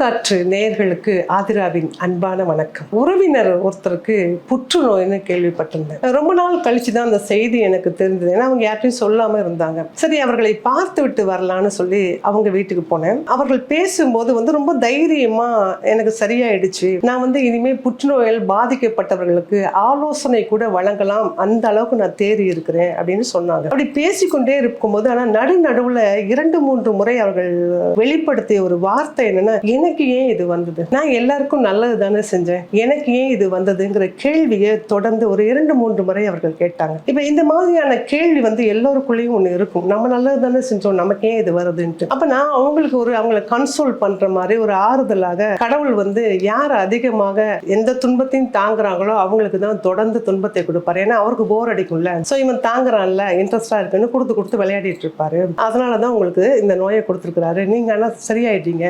பூங்காற்று நேயர்களுக்கு ஆதிராவின் அன்பான வணக்கம். உறவினர் ஒருத்தருக்கு புற்றுநோய்னு கேள்விப்பட்டிருந்தேன். ரொம்ப நாள் கழிச்சு தான் அந்த செய்தி எனக்கு தெரிஞ்சது ஏன்னா அவங்க யார்ட்டையும் சொல்லாம இருந்தாங்க. சரி அவர்களை பார்த்து விட்டு வரலான்னு சொல்லி அவங்க வீட்டுக்கு போனேன். அவர்கள் பேசும்போது வந்து ரொம்ப தைரியமா எனக்கு சரியாயிடுச்சு. நான் வந்து இனிமே புற்றுநோயால் பாதிக்கப்பட்டவர்களுக்கு ஆலோசனை கூட வழங்கலாம். அந்த அளவுக்கு நான் தேறி இருக்கிறேன் அப்படின்னு சொன்னாங்க. அப்படி பேசிக்கொண்டே இருக்கும்போது ஆனா நடு நடுவுல இரண்டு மூன்று முறை அவர்கள் வெளிப்படுத்திய ஒரு வார்த்தை என்னன்னா எனக்கு ஏன் இது வந்தது? நான் எல்லாருக்கும் நல்லது தானே செஞ்சேன். எனக்கு ஏன் இது வந்ததுங்கிற கேள்வியை தொடர்ந்து ஒரு இரண்டு மூன்று முறை அவர்கள் கேட்டாங்க. இப்ப இந்த மாதிரியான கேள்வி வந்து எல்லோருக்குள்ளேயும் ஒண்ணு இருக்கும். நம்ம நல்லது தானே செஞ்சோம். நமக்கு ஏன் இது வருதுன்ட்டு. அப்ப நான் அவங்களுக்கு ஒரு அவங்களை கன்சோல் பண்ற மாதிரி ஒரு ஆறுதலாக கடவுள் வந்து யார் அதிகமாக எந்த துன்பத்தையும் தாங்குறாங்களோ அவங்களுக்கு தான் தொடர்ந்து துன்பத்தை கொடுப்பாரு. ஏன்னா அவருக்கு போர் அடிக்கும்ல. சோ இவன் தாங்குறான்ல இன்ட்ரெஸ்டா இருக்குன்னு கொடுத்து கொடுத்து விளையாடிட்டு இருப்பாரு. அதனாலதான் உங்களுக்கு இந்த நோயை கொடுத்துருக்காரு நீங்க ஆனா சரியாயிட்டீங்க.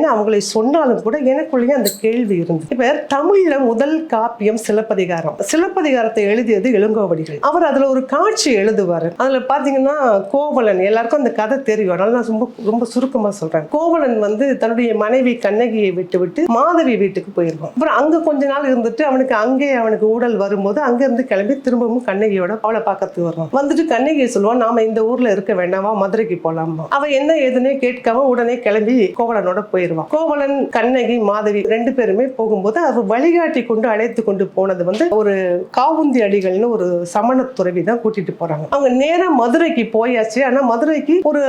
கவலைப்படாதீங்கன்னு அவங்களை சொன்னாலும் கூட எனக்குள்ளேயே அந்த கேள்வி இருந்தது. இப்ப தமிழ்ல முதல் காப்பியம் சிலப்பதிகாரம். சிலப்பதிகாரத்தை எழுதியது இளங்கோவடிகள் அவர் அதுல ஒரு காட்சி எழுதுவார். அதுல பாத்தீங்கன்னா கோவலன் எல்லாருக்கும் அந்த கதை தெரியும். அதனால நான் ரொம்ப ரொம்ப சுருக்கமா சொல்றேன். கோவலன் வந்து தன்னுடைய மனைவி கண்ணகியை விட்டு விட்டு மாதவி வீட்டுக்கு போயிருவான். அப்புறம் அங்க கொஞ்ச நாள் இருந்துட்டு அவனுக்கு அங்கே அவனுக்கு ஊடல் வரும்போது அங்க இருந்து கிளம்பி திரும்பவும் கண்ணகியோட அவளை பார்க்கறதுக்கு வருவான். வந்துட்டு கண்ணகியை சொல்லுவான் நாம இந்த ஊர்ல இருக்க வேண்டாமா மதுரைக்கு போலாமா அவ என்ன ஏதுன்னே கேட்காம உடனே கிளம்பி கோவலனோட போயிருவான் கோவலன் கண்ணகி மாதவி ரெண்டு பேருமே போகும்போது அவர் வழிகாட்டி கொண்டு அழைத்து கொண்டு போனது வந்து ஒரு காவுந்தி அடிகள்னு ஒரு சமண துறவி தான் கூட்டிட்டு போறாங்க. அவங்க நேராக மதுரைக்கு போயாச்சு. ஆனா மதுரைக்கு ஒரு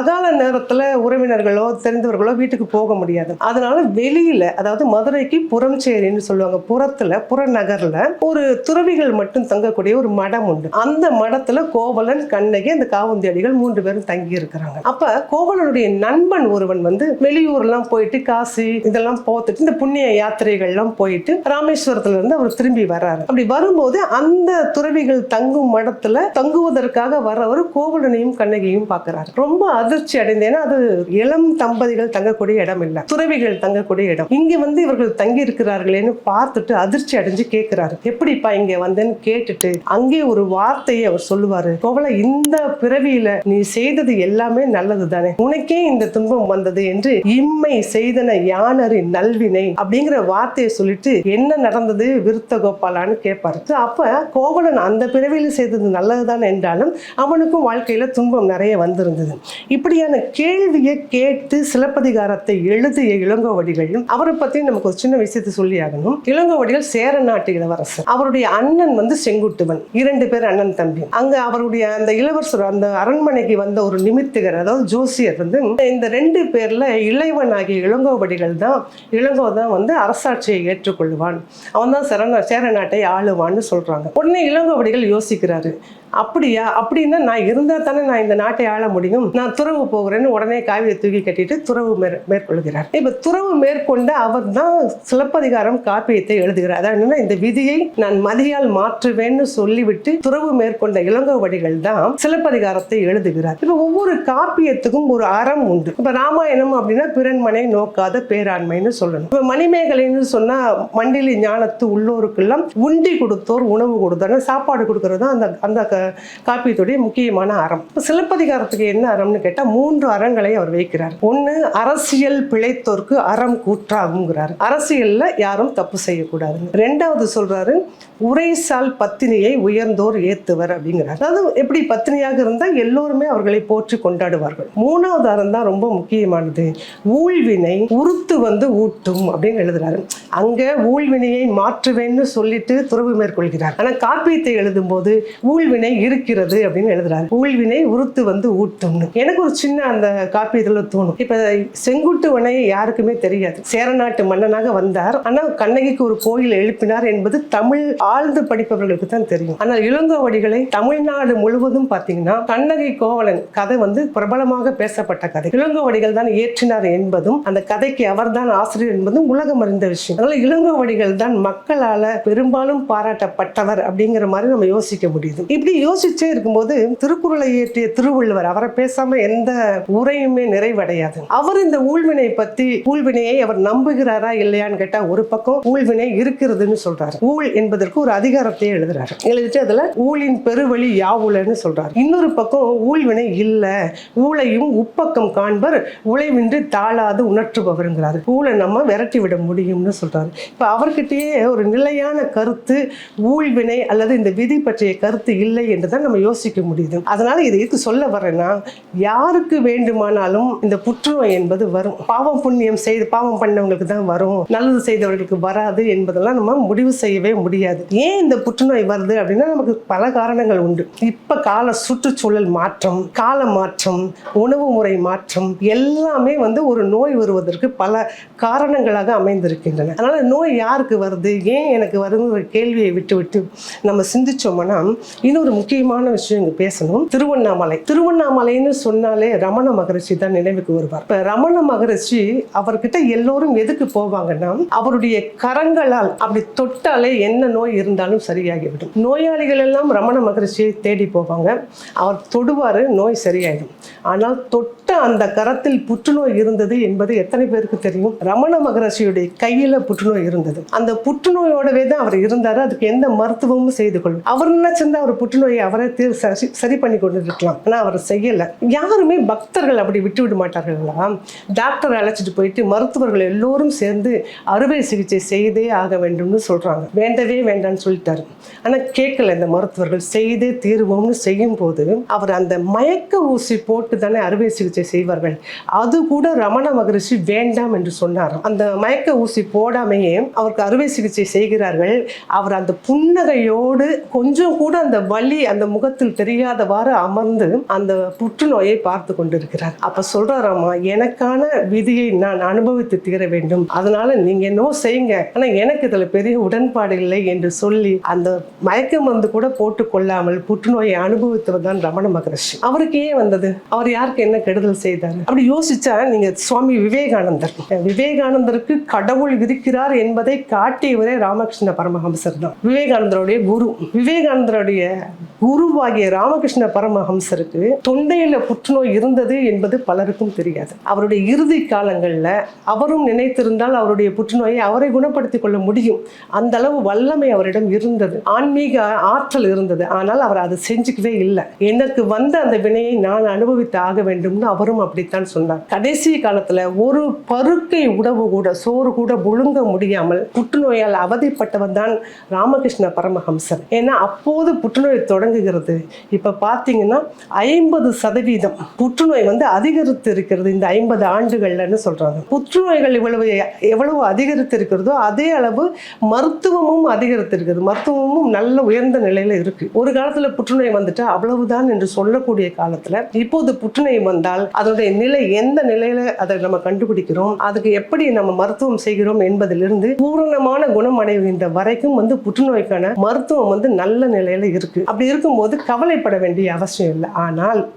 அகால நேரத்துல உறவினர்களோ தெரிந்தவர்களோ வீட்டுக்கு போக முடியாது. அதனால வெளியில அதாவது மதுரைக்கு புறம்சேரின்னு சொல்லுவாங்க புறத்துல புறநகர்ல ஒரு துறவிகள் மட்டும் தங்கக்கூடிய ஒரு மடம் உண்டு. அந்த மடத்துல கோவலன் கண்ணகி அந்த காவுந்தி அடிகள் மூன்று பேரும் தங்கி இருக்கிறாங்க அப்ப கோவலனுடைய நண்பன் ஒருவன் வந்து வெளியூர்லாம் போயிட்டு காசி இதெல்லாம் போத்துட்டு இந்த புண்ணிய யாத்திரைகள்லாம் போயிட்டு ராமேஸ்வரத்துல இருந்து அவர் திரும்பி வர்றாரு. அப்படி வரும்போது அந்த துறவிகள் தங்கும் மடத்துல தங்குவதற்காக வர்றவர் கோவலனையும் கண்ணகியும் பார்க்கிறாரு. ரொம்ப அதிர்ச்சி அடைந்தேன்னா அது இளம் தம்பதிகள் தங்கக்கூடிய இடம் இல்லை. துறவிகள் தங்கக்கூடிய இடம். இங்க வந்து இவர்கள் தங்கி இருக்கிறார்களேன்னு பார்த்துட்டு அதிர்ச்சி அடைஞ்சு கேட்கிறாரு எப்படிப்பா இங்க வந்தேன்னு கேட்டுட்டு அங்கே ஒரு வார்த்தையை அவர் சொல்லுவாரு. கோவல இந்த பிறவியில நீ செய்தது எல்லாமே நல்லது தானே உனக்கே இந்த துன்பம் வந்தது என்று உம்மை செய்தன யானரின் நல்வினை அப்படிங்கிற வார்த்தையை சொல்லிட்டு என்ன நடந்தது விருத்த கோபாலான்னு கேட்பாரு அப்ப கோவலன் அந்த பிறவியில் செய்தது நல்லதுதான் என்றாலும் அவனுக்கும் வாழ்க்கையில துன்பம் நிறைய வந்திருந்தது. இப்படியான கேள்வியை கேட்டு சிலப்பதிகாரத்தை எழுதிய இளங்கோவடிகள் அவரை பத்தி நமக்கு ஒரு சின்ன விஷயத்தை சொல்லி ஆகணும். இளங்கோவடிகள் சேர நாட்டு இளவரசர். அவருடைய அண்ணன் வந்து செங்குட்டுவன். இரண்டு பேர் அண்ணன் தம்பி. அங்க அவருடைய அந்த இளவரசர் அந்த அரண்மனைக்கு வந்த ஒரு நிமித்திகர் அதாவது ஜோசியர் வந்து இந்த ரெண்டு பேர்ல இளைவன் ஆகிய இளங்கோவடிகள் தான் இளங்கோ தான் வந்து அரசாட்சியை ஏற்றுக்கொள்வான் அவன் தான் சரண சேர நாட்டை ஆளுவான்னு சொல்றாங்க. உடனே இளங்கோவடிகள் யோசிக்கிறாரு. அப்படியா? அப்படின்னா நான் இருந்தா தானே நான் இந்த நாட்டை ஆள முடியும். நான் துறவு போகிறேன்னு உடனே காவியை தூக்கி கட்டிட்டு துறவு மேற் மேற்கொள்கிறார். இப்ப துறவு மேற்கொண்ட அவர் தான் சிலப்பதிகாரம் காப்பியத்தை எழுதுகிறார். அதாவது இந்த விதியை நான் மதியால் மாற்றுவேன்னு சொல்லிவிட்டு துறவு மேற்கொண்ட இளங்கோவடிகள் தான் சிலப்பதிகாரத்தை எழுதுகிறார். இப்ப ஒவ்வொரு காப்பியத்துக்கும் ஒரு அறம் உண்டு. இப்ப ராமாயணம் அப்படின்னா பிறன்மனை நோக்காத பேராண்மைன்னு சொல்லணும். இப்ப மணிமேகலைன்னு சொன்னா மண்டிலி ஞானத்து உள்ளோருக்கெல்லாம் உண்டி கொடுத்தோர் உணவு கொடுத்தோர் சாப்பாடு கொடுக்கறது தான் அந்த அந்த க- காப்பியத்துடைய முக்கியமான அறம். சிலப்பதிகாரத்துக்கு என்ன அறம்னு கேட்டால் மூன்று அறங்களை அவர் வைக்கிறார். ஒன்று அரசியல் பிழைத்தோர்க்கு அறம் கூற்றாகுங்கிறார் அரசியல்ல யாரும் தப்பு செய்யக்கூடாது ரெண்டாவது சொல்றாரு உரைசால் பத்தினியை உயர்ந்தோர் ஏத்துவர் அப்படிங்கிறார். அதாவது எப்படி பத்தினியாக இருந்தால் எல்லோருமே அவர்களை போற்றி கொண்டாடுவார்கள். மூணாவது அறம் தான் ரொம்ப முக்கியமானது. ஊழ்வினை உருத்து வந்து ஊட்டும் அப்படின்னு எழுதுறாரு. அங்கே ஊழ்வினையை மாற்றுவேன்னு சொல்லிட்டு துறவு மேற்கொள்கிறார். ஆனால் காப்பியத்தை எழுதும்போது ஊழ்வினை இருக்கிறது அப்படின்னு எழுதுறாரு. ஊழ்வினை உருத்து வந்து ஊட்டும்னு. எனக்கு ஒரு சின்ன அந்த காப்பியத்துல தோணும். இப்ப செங்குட்டுவனை யாருக்குமே தெரியாது. சேரநாட்டு மன்னனாக வந்தார். ஆனால் கண்ணகிக்கு ஒரு கோயில் எழுப்பினார் என்பது தமிழ் ஆழ்ந்து படிப்பவர்களுக்கு தான் தெரியும். ஆனால் இளங்கோவடிகளை தமிழ்நாடு முழுவதும் பார்த்தீங்கன்னா கண்ணகி கோவலன் கதை வந்து பிரபலமாக பேசப்பட்ட கதை. இளங்கோவடிகள் தான் இயற்றினார் என்பதும் அந்த கதைக்கு அவர்தான் ஆசிரியர் என்பதும் உலகம் அறிந்த விஷயம். அதனால இளங்கோவடிகள் தான் மக்களால் பெரும்பாலும் பாராட்டப்பட்டவர் அப்படிங்கிற மாதிரி நம்ம யோசிக்க முடியுது. இப்படி யோசிச்சே இருக்கும்போது திருக்குறளை இயற்றிய திருவள்ளுவர் அவரை பேசாம எந்த உரையுமே நிறைவடையாது. அவர் இந்த ஊழ்வினை பத்தி ஊழ்வினையை அவர் நம்புகிறாரா இல்லையான்னு கேட்டா ஒரு பக்கம் ஊழ்வினை இருக்கிறதுன்னு சொல்றாரு. ஊழ் என்பதற்கு ஒரு அதிகாரத்தை எழுதுறாரு. எழுதிட்டு அதுல ஊழின் பெருவழி யாவுலன்னு சொல்றாரு. இன்னொரு பக்கம் ஊழ்வினை இல்ல ஊழையும் உப்பக்கம் காண்பர் உழைவின்றி தாழாது உணர்த்துபவருங்கிறாரு. ஊழை நம்ம விரட்டி விட முடியும்னு சொல்றாரு. இப்ப அவர்கிட்டயே ஒரு நிலையான கருத்து ஊழ்வினை அல்லது இந்த விதி பற்றிய கருத்து இல்லை என்று தான் நம்ம யோசிக்க முடியுது. அதனால இதை எதுக்கு சொல்ல வரேன்னா யாருக்கு வேண்டுமானாலும் இந்த புற்றுநோய் என்பது வரும். பாவம் புண்ணியம் செய்து பாவம் பண்ணவங்களுக்கு தான் வரும். நல்லது செய்தவர்களுக்கு வராது என்பதெல்லாம் நம்ம முடிவு செய்யவே முடியாது. ஏன் இந்த புற்றுநோய் வருது அப்படின்னா நமக்கு பல காரணங்கள் உண்டு. இப்ப கால சுற்றுச்சூழல் மாற்றம் கால மாற்றம் உணவு முறை மாற்றம் எல்லாமே வந்து ஒரு நோய் வருவதற்கு பல காரணங்களாக அமைந்திருக்கின்றன. அதனால நோய் யாருக்கு வருது ஏன் எனக்கு வருங்கிற கேள்வியை விட்டு விட்டு நம்ம சிந்திச்சோம்னா இன்னொரு முக்கியமான விஷயம் இங்க பேசணும். திருவண்ணாமலை. திருவண்ணாமலைன்னு சொன்னாலே ரமண மகரிஷி தான் நினைவுக்கு வருவார். இப்ப ரமண மகரிஷி அவர்கிட்ட எல்லோரும் எதுக்கு போவாங்கன்னா அவருடைய கரங்களால் அப்படி தொட்டாலே என்ன நோய் இருந்தாலும் சரியாகிவிடும். நோயாளிகள் எல்லாம் ரமண மகரிஷியை தேடி போவாங்க. அவர் தொடுவாரு நோய் சரியாயிடும். ஆனால் தொட்ட அந்த கரத்தில் புற்றுநோய் இருந்தது என்பது எத்தனை பேருக்கு தெரியும்? ரமண மகரிஷியுடைய கையில புற்றுநோய் இருந்தது. அந்த புற்றுநோயோடவே தான் அவர் இருந்தாரு. அதுக்கு எந்த மருத்துவமும் செய்து கொள்ளும் அவர் நினைச்சிருந்தா அவர் புற்றுநோய் அவரை தீர் சரி சரி பண்ணி கொண்டு இருக்கலாம் ஆனால் அவர் செய்யலை. யாருமே பக்தர்கள் அப்படி விட்டு விட மாட்டார்களா டாக்டரை அழைச்சிட்டு போயிட்டு மருத்துவர்கள் எல்லோரும் சேர்ந்து அறுவை சிகிச்சை செய்தே ஆக வேண்டும்னு சொல்கிறாங்க வேண்டவே வேண்டாம்னு சொல்லிட்டாரு. ஆனால் கேட்கல இந்த மருத்துவர்கள். செய்தே தீர்வோம்னு செய்யும் போது அவர் அந்த மயக்க ஊசி போட்டு தானே அறுவை சிகிச்சை செய்வார்கள். அது கூட ரமண மகரிஷி வேண்டாம் என்று சொன்னார் அந்த மயக்க ஊசி போடாமையே அவருக்கு அறுவை சிகிச்சை செய்கிறார்கள். அவர் அந்த புன்னகையோடு கொஞ்சம் கூட அந்த வலி அந்த முகத்தில் தெரியாதவாறு அமர்ந்து அந்த புற்றுநோயை பார்த்து கொண்டிருக்கிறார். அப்ப சொல்றாராமா எனக்கான விதியை நான் அனுபவித்து தீர வேண்டும். அதனால நீங்க என்னோ செய்யுங்க. ஆனா எனக்கு இதுல பெரிய உடன்பாடு இல்லை என்று சொல்லி அந்த மயக்க மருந்து கூட போட்டு கொள்ளாமல் புற்றுநோயை அனுபவித்தவர் தான் ரமண மகரிஷி. அவருக்கு ஏன் வந்தது? அவர் யாருக்கு என்ன கெடுதல் செய்தார்? அப்படி யோசிச்சா நீங்க சுவாமி விவேகானந்தர். விவேகானந்தருக்கு கடவுள் இருக்கிறார் என்பதை காட்டியவரே ராமகிருஷ்ண பரமஹம்சர் தான். விவேகானந்தருடைய குரு. விவேகானந்தருடைய குருவாகிய ராமகிருஷ்ண பரமஹம்சருக்கு தொண்டையில புற்றுநோய் இருந்தது என்பது பலருக்கும் தெரியாது. அவருடைய இறுதி காலங்களில் அவரும் நினைத்திருந்தால் அவருடைய புற்றுநோயை அவரை குணப்படுத்திக் கொள்ள முடியும். அந்த அளவு வல்லமை அவரிடம் இருந்தது. ஆன்மீக ஆற்றல் இருந்தது. ஆனால் அவர் அதை செஞ்சுக்கவே இல்லை. எனக்கு வந்த அந்த வினையை நான் அனுபவித்து ஆக வேண்டும்னு அவரும் அப்படித்தான் சொன்னார். கடைசி காலத்தில் ஒரு பருக்கை உணவு கூட சோறு கூட முழுங்க முடியாமல் புற்றுநோயால் அவதிப்பட்டவன் தான் ராமகிருஷ்ண பரமஹம்சர். ஏன்னா அப்போது புற்றுநோய் தொடங்குகிறது. இப்போ பார்த்தீங்கன்னா ஐம்பது சதவீதம் புற்றுநோய் வந்து அதிகரித்து இருக்கிறது இந்த ஐம்பது ஆண்டுகள்லன்னு சொல்கிறாங்க புற்றுநோய்கள் இவ்வளவு எவ்வளவு அதிகரித்து இருக்கிறதோ அதே அளவு மருத்துவமும் அதிகரித்து இருக்குது மருத்துவமும் நல்ல உயர்ந்த நிலையில் இருக்குது ஒரு காலத்தில் புற்றுநோய் வந்துட்டு அவ்வளவுதான் என்று சொல்லக்கூடிய காலத்தில் இப்போது புற்றுநோய் வந்தால் அதனுடைய நிலை எந்த நிலையில் அதை நம்ம கண்டுபிடிக்கிறோம்? அதுக்கு எப்படி நம்ம மருத்துவம் செய்கிறோம் என்பதிலிருந்து பூரணமான குணம் அடைகின்ற வரைக்கும் வந்து புற்றுநோய்க்கான மருத்துவம் வந்து நல்ல நிலையில் இருக்குது அப்படி இருக்கும்போது கவலைப்பட வேண்டிய அவசியம் இல்லை. ஆனால்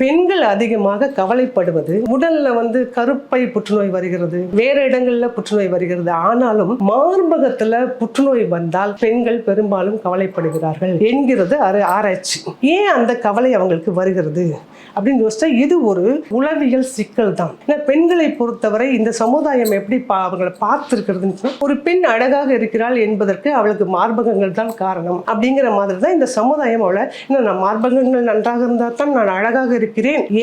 பெண்கள் அதிகமாக கவலைப்படுவது உடல்ல வந்து கருப்பை புற்றுநோய் வருகிறது வேற இடங்கள்ல புற்றுநோய் வருகிறது. ஆனாலும் மார்பகத்துல புற்றுநோய் வந்தால் பெண்கள் பெரும்பாலும் கவலைப்படுகிறார்கள் என்கிறது ஆராய்ச்சி. ஏன் அந்த கவலை அவங்களுக்கு வருகிறது அப்படின்னு யோசிச்சா இது ஒரு உளவியல் சிக்கல் தான். ஏன்னா பெண்களை பொறுத்தவரை இந்த சமுதாயம் எப்படி பா அவங்களை பார்த்துருக்கிறதுன்னு ஒரு பெண் அழகாக இருக்கிறாள் என்பதற்கு அவளுக்கு மார்பகங்கள் தான் காரணம் அப்படிங்கிற மாதிரி தான் இந்த சமுதாயம் அவளை இன்னும் நான் மார்பகங்கள் நன்றாக இருந்தால் தான் நான் அழகாக இருக்கிறேன்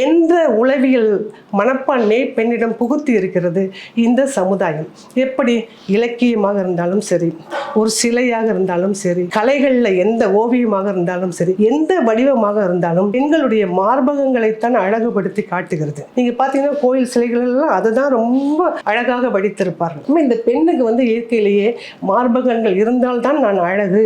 என்ற உளவியல் மனப்பான்மை பெண்ணிடம் புகுத்தி இருக்கிறது இந்த சமுதாயம். எப்படி இலக்கியமாக இருந்தாலும் சரி ஒரு சிலையாக இருந்தாலும் சரி கலைகளில் எந்த ஓவியமாக இருந்தாலும் சரி எந்த வடிவமாக இருந்தாலும் பெண்களுடைய மார்பகங்களைத்தான் அழகுபடுத்தி காட்டுகிறது. நீங்கள் பார்த்தீங்கன்னா கோயில் சிலைகள் எல்லாம் அதுதான் ரொம்ப அழகாக வடித்திருப்பார்கள். இந்த பெண்ணுக்கு வந்து இயற்கையிலேயே மார்பகங்கள் இருந்தால்தான் நான் அழகு.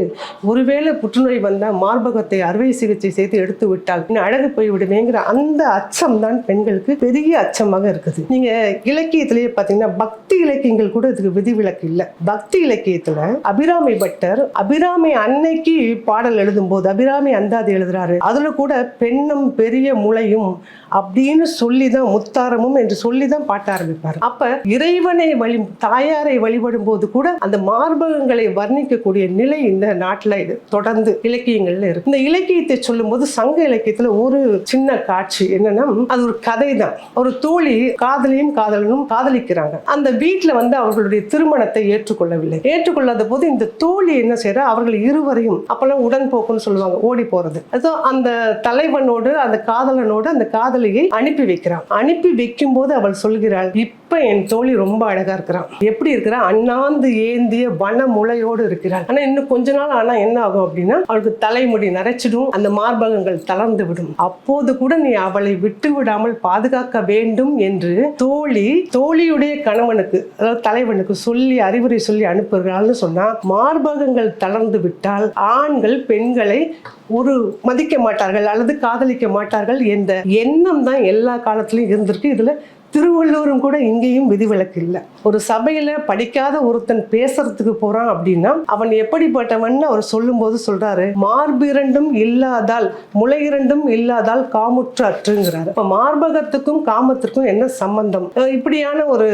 ஒருவேளை புற்றுநோய் வந்தால் மார்பகத்தை அறுவை சிகிச்சை செய்து எடுத்து விட்டால் இன்னும் அழகு போய் விடுவேங்கிற அந்த அச்சம் தான் பெண்களுக்கு பெரிய அச்சமாக இருக்குது. நீங்க இலக்கியத்திலேயே பார்த்தீங்கன்னா பக்தி இலக்கியங்கள் கூட இதுக்கு விதிவிலக்கு இல்லை. பக்தி இலக்கியத்துல அபிராமி பட்டர் அபிராமி அன்னைக்கு பாடல் எழுதும்போது அபிராமி அந்தாதி எழுதுறாரு. அதுல கூட பெண்ணும் பெரிய முளையும் அப்படின்னு சொல்லி தான் முத்தாரமும் என்று சொல்லி தான் பாட்ட ஆரம்பிப்பார். அப்ப இறைவனை வழி தாயாரை வழிபடும் போது கூட அந்த மார்பகங்களை வர்ணிக்கக்கூடிய நிலை இந்த நாட்டில் இது தொடர்ந்து இலக்கியங்கள்ல இருக்கு. இந்த இலக்கியத்தை சொல்லும்போது சங்க இலக்கியத்துல ஒரு சின்ன காட்சி என்னன்னா அது ஒரு கதை தான் ஒரு தோழி காதலியும் காதலனும் காதலிக்கிறாங்க. அந்த வீட்டில் வந்து அவர்களுடைய திருமணத்தை ஏற்றுக்கொள்ளவில்லை. ஏற்றுக்கொள்ளாத போது இந்த தோழி என்ன செய்யறா அவர்கள் இருவரையும் அப்பெல்லாம் உடன்போக்குன்னு சொல்லுவாங்க ஓடி போறது. அதோ அந்த தலைவனோடு அந்த காதலனோடு அந்த காதலியை அனுப்பி வைக்கிறான். அனுப்பி வைக்கும் போது அவள் சொல்கிறாள் இப்ப என் தோழி ரொம்ப அழகா இருக்கிறான். எப்படி இருக்கிறா அண்ணாந்து ஏந்திய வன முளையோடு இருக்கிறாள். ஆனா இன்னும் கொஞ்ச நாள் ஆனா என்ன ஆகும் அப்படின்னா அவளுக்கு தலைமுடி நரைச்சிடும் அந்த மார்பகங்கள் தளர்ந்து விடும். அப்போது கூட நீ அவளை விட்டு விடாமல் பாதுகாக்க வேண்டும் என்று தோழி தோழியுடைய கணவனுக்கு அதாவது தலைவனுக்கு சொல்லி அறிவுரை சொல்லி அனுப்புகிறாள்னு சொன்னா மார்பகங்கள் தளர்ந்து விட்டால் ஆண்கள் பெண்களை ஒரு மதிக்க மாட்டார்கள் அல்லது காதலிக்க மாட்டார்கள் என்ற எண்ணம் தான் எல்லா காலத்திலையும் இருந்திருக்கு. இதில் திருவள்ளுவரும் கூட இங்கேயும் விதிவிலக்கு இல்லை. ஒரு சபையில படிக்காத ஒருத்தன் பேசுறதுக்கு போறான் அப்படின்னா அவன் எப்படிப்பட்டவன் அவர் சொல்லும்போது சொல்றாரு மார்பிரண்டும் இல்லாதால் முளை இரண்டும் இல்லாதால் காமுற்று அற்றுங்கிறாரு. இப்போ மார்பகத்துக்கும் காமத்திற்கும் என்ன சம்பந்தம்? இப்படியான ஒரு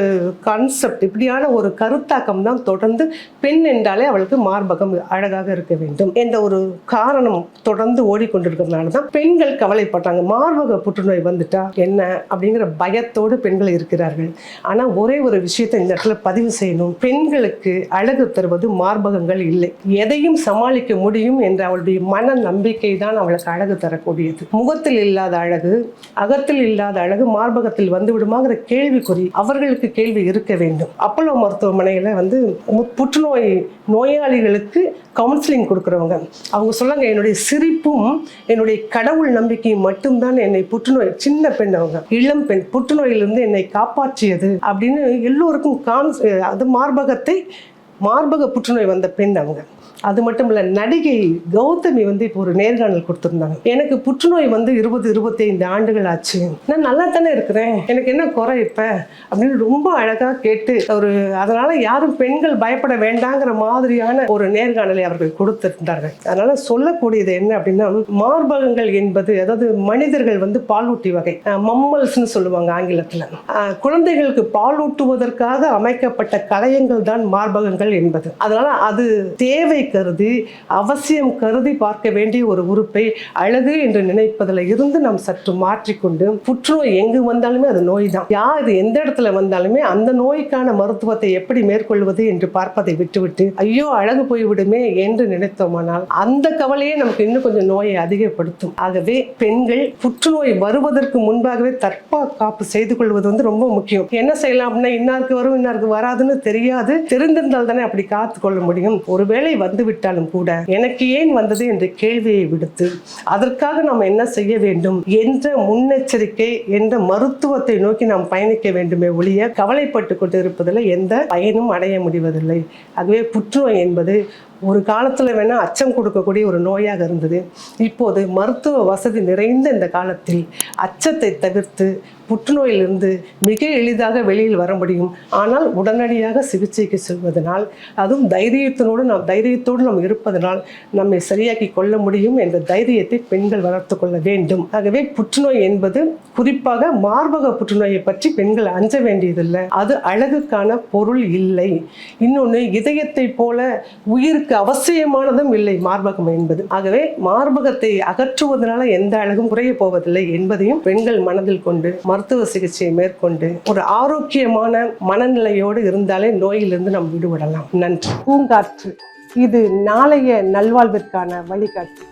கான்செப்ட் இப்படியான ஒரு கருத்தாக்கம் தான் தொடர்ந்து பெண் என்றாலே அவளுக்கு மார்பகம் அழகாக இருக்க வேண்டும் என்ற ஒரு காரணம் தொடர்ந்து ஓடிக்கொண்டிருக்கிறதுனால தான் பெண்கள் கவலைப்பட்டாங்க. மார்பக புற்றுநோய் வந்துட்டா என்ன அப்படிங்கிற பயத்தோடு பெண்கள் இருக்கிறார்கள். ஆனால் ஒரே ஒரு விஷயத்தை இந்த இடத்துல பதிவு செய்யணும். பெண்களுக்கு அழகு தருவது மார்பகங்கள் இல்லை. எதையும் சமாளிக்க முடியும் என்ற அவளுடைய மன நம்பிக்கை தான் அவளுக்கு அழகு தரக்கூடியது. முகத்தில் இல்லாத அழகு அகத்தில் இல்லாத அழகு மார்பகத்தில் வந்து விடுமாங்கிற கேள்விக்குறி அவர்களுக்கு கேள்வி இருக்க வேண்டும். அப்போலோ மருத்துவமனையில் வந்து மு- புற்றுநோய் நோயாளிகளுக்கு கவுன்சிலிங் கொடுக்குறவங்க. அவங்க சொல்லாங்க என்னுடைய சிரிப்பும் என்னுடைய கடவுள் நம்பிக்கையும் மட்டும்தான் என்னை புற்றுநோய் சின்ன பெண் அவங்க இளம் பெண் புற்றுநோயிலிருந்து என்னை காப்பாற்றியது அப்படின்னு எல்லோருக்கும் கான் அது மார்பகத்தை மார்பக புற்றுநோய் வந்த பெண் அவங்க. அது மட்டும் இல்லை நடிகை கௌதமி வந்து இப்போ ஒரு நேர்காணல் கொடுத்துருந்தாங்க. எனக்கு புற்றுநோய் வந்து இருபது இருபத்தைந்து ஆண்டுகள் ஆச்சு. நான் நல்லா தானே இருக்கிறேன். எனக்கு என்ன குறை இப்போ? அப்படின்னு ரொம்ப அழகாக கேட்டு ஒரு அதனால யாரும் பெண்கள் பயப்பட வேண்டாங்கிற மாதிரியான ஒரு நேர்காணலை அவர்கள் கொடுத்திருந்தார்கள். அதனால சொல்லக்கூடியது என்ன அப்படின்னா மார்பகங்கள் என்பது அதாவது மனிதர்கள் வந்து பாலூட்டி வகை மம்மல்ஸ்னு சொல்லுவாங்க ஆங்கிலத்தில். குழந்தைகளுக்கு பாலூட்டுவதற்காக அமைக்கப்பட்ட கலையங்கள் தான் மார்பகங்கள் என்பது. அதனால் அது தேவை கருதி அவசியம் கருதி பார்க்க வேண்டிய ஒரு உறுப்பை அழகு என்று நினைப்பதில் இருந்து நாம் சற்று மாற்றிக்கொண்டு புற்றுநோய் எங்கு வந்தாலுமே அது நோய் தான் யார் இது எந்த இடத்துல வந்தாலுமே அந்த நோய்க்கான மருத்துவத்தை எப்படி மேற்கொள்வது என்று பார்ப்பதை விட்டுவிட்டு ஐயோ அழகு போய்விடுமே என்று நினைத்தோமானால் அந்த கவலையே நமக்கு இன்னும் கொஞ்சம் நோயை அதிகப்படுத்தும். ஆகவே பெண்கள் புற்றுநோய் வருவதற்கு முன்பாகவே தற்பா காப்பு செய்து கொள்வது வந்து ரொம்ப முக்கியம். என்ன செய்யலாம் அப்படின்னா இன்னாருக்கு வரும் இன்னாருக்கு வராதுன்னு தெரியாது. தெரிந்திருந்தால் தானே அப்படி காத்து கொள்ள முடியும்? ஒருவேளை வந்து விட்டாலும் கூட எனக்கு ஏன் வந்தது என்ற கேள்வியை விடுத்து அதற்காக நாம் என்ன செய்ய வேண்டும் என்ற முன்னெச்சரிக்கை என்ற மருத்துவத்தை நோக்கி நாம் பயணிக்க வேண்டுமே ஒழிய கவலைப்பட்டு கொண்டு இருப்பதில் எந்த பயனும் அடைய முடிவதில்லை. ஆகவே புற்றுநோய் என்பது ஒரு காலத்தில் வேணால் அச்சம் கொடுக்கக்கூடிய ஒரு நோயாக இருந்தது. இப்போது மருத்துவ வசதி நிறைந்த இந்த காலத்தில் அச்சத்தை தவிர்த்து புற்றுநோயிலிருந்து மிக எளிதாக வெளியில் வர முடியும். ஆனால் உடனடியாக சிகிச்சைக்கு செல்வதனால் அதுவும் தைரியத்தினோடு நாம் தைரியத்தோடு நாம் இருப்பதனால் நம்மை சரியாக்கி கொள்ள முடியும் என்ற தைரியத்தை பெண்கள் வளர்த்து கொள்ள வேண்டும். ஆகவே புற்றுநோய் என்பது குறிப்பாக மார்பக புற்றுநோயை பற்றி பெண்கள் அஞ்ச வேண்டியதில்லை. அது அழகுக்கான பொருள் இல்லை. இன்னொன்று இதயத்தை போல உயிர் அழகுக்கு அவசியமானதும் இல்லை மார்பகம் என்பது. ஆகவே மார்பகத்தை அகற்றுவதனால எந்த அழகும் குறைய போவதில்லை என்பதையும் பெண்கள் மனதில் கொண்டு மருத்துவ சிகிச்சையை மேற்கொண்டு ஒரு ஆரோக்கியமான மனநிலையோடு இருந்தாலே நோயிலிருந்து நாம் விடுபடலாம். நன்றி. பூங்காற்று. இது நாளைய நல்வாழ்விற்கான வழிகாட்டு.